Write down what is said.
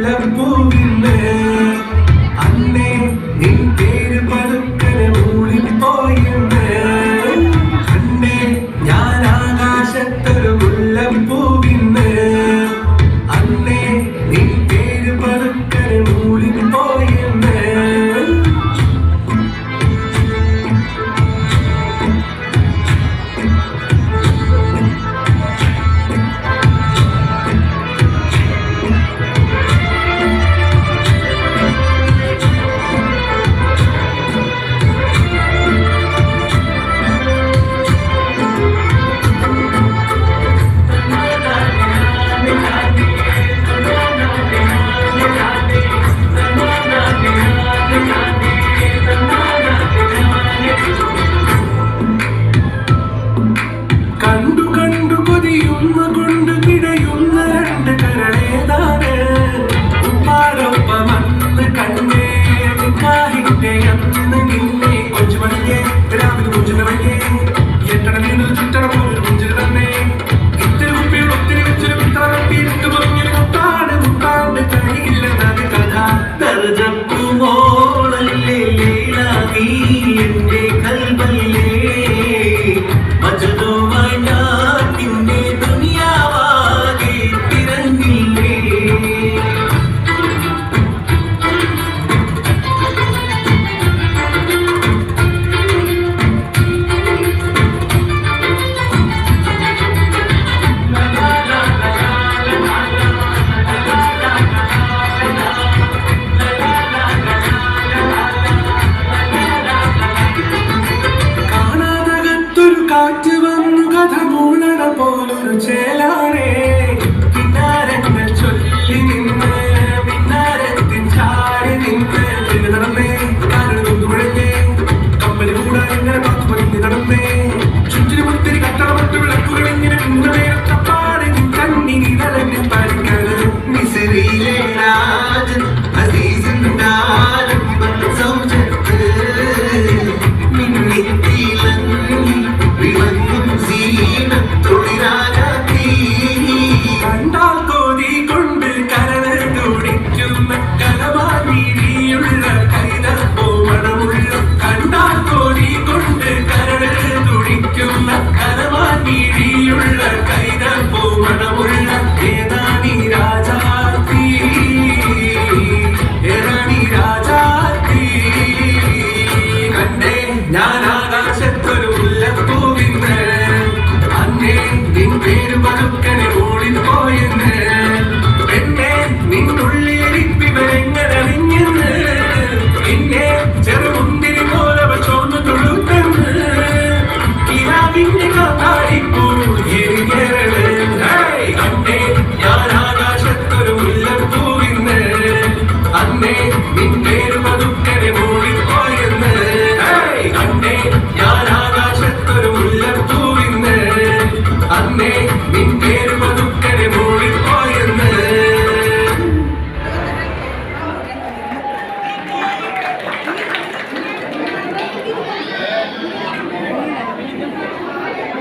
love moving man. கொண்டு காடி காடி குரு எரிகிறது.